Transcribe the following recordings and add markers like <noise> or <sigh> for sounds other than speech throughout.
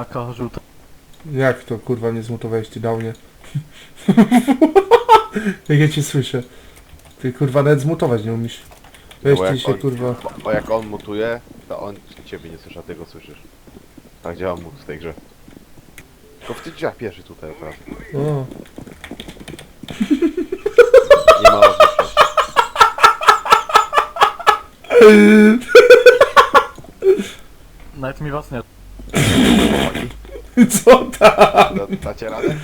ziemniaka żółta. Jak to kurwa nie zmutowałeś ty downie? <laughs> Jak ja cię słyszę. Ty kurwa nawet zmutować nie umiesz. Weź Bo ty jak się on- kurwa. Bo, bo jak on mutuje, to on ciebie nie słyszy, a ty go słyszysz. Tak działa mut w tej grze. Tylko w tych drzwiach pierwszy tutaj od razu. O. Nie ma. Nawet mi was nie... <laughs> Co tam? Da, dacie radę?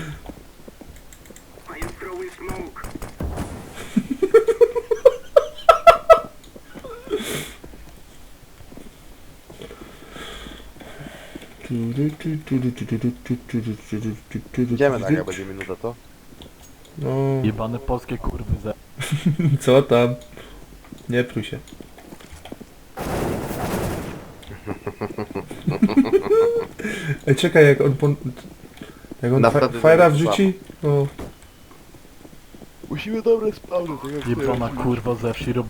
Idziemy tak, jak będzie minuta to. No, Jebane polskie kurwy ze... <laughs> co tam? Nie pruj się. Ej, czekaj, jak on pon... Jak on Na fa wtedy fajra to wrzuci? No, Musimy dobre spawny, tak jak Jebana kurwa ze wsi rob...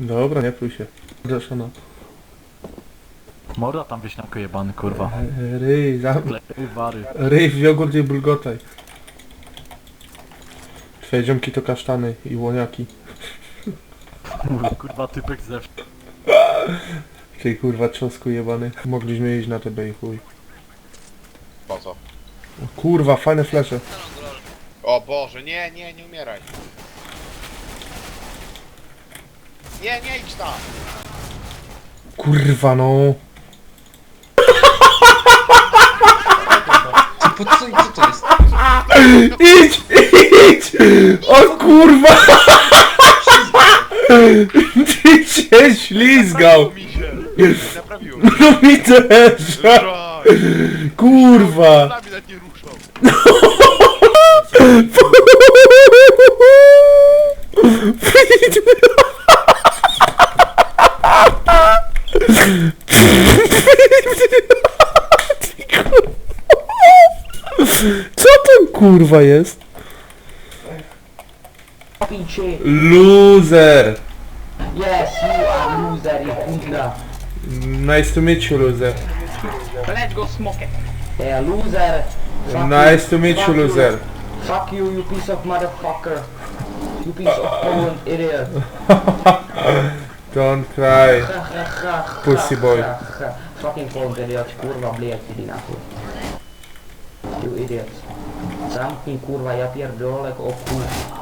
dobra, nie pruj się. Zresztą Morda tam wieśniako jebany kurwa. Ryj, zam... Klej wary. Ryj w jogurt i bulgotaj. Twoje ziomki to kasztany i łoniaki. Kurwa typek ze wsi. <laughs> Ty kurwa trzosku jebany. Mogliśmy iść na tebe i chuj. Po co? O, kurwa, fajne flesze. O Boże, nie, nie, nie umieraj. Nie, nie idź tam! Kurwa no. Po co, co to jest? Idź, idź! O kurwa! Ty się ślizgał! mi się! Naprawiło No mi też! Kurwa! Nami nawet nie ruszał. Co to kurwa jest? shit. Loser! Yes, you are loser, you. Nice to meet you, loser. Let's go smoke it. Yeah, loser. Fuck Nice to meet Fuck you, loser. Fuck you, you piece of motherfucker. You piece of Poland idiot. <laughs> Don't cry. Pussy boy. Fucking Poland idiot, kurwa, blejać iди nahoj. You idiot. Zamknij kurwa, ja pierdolę o kurwa.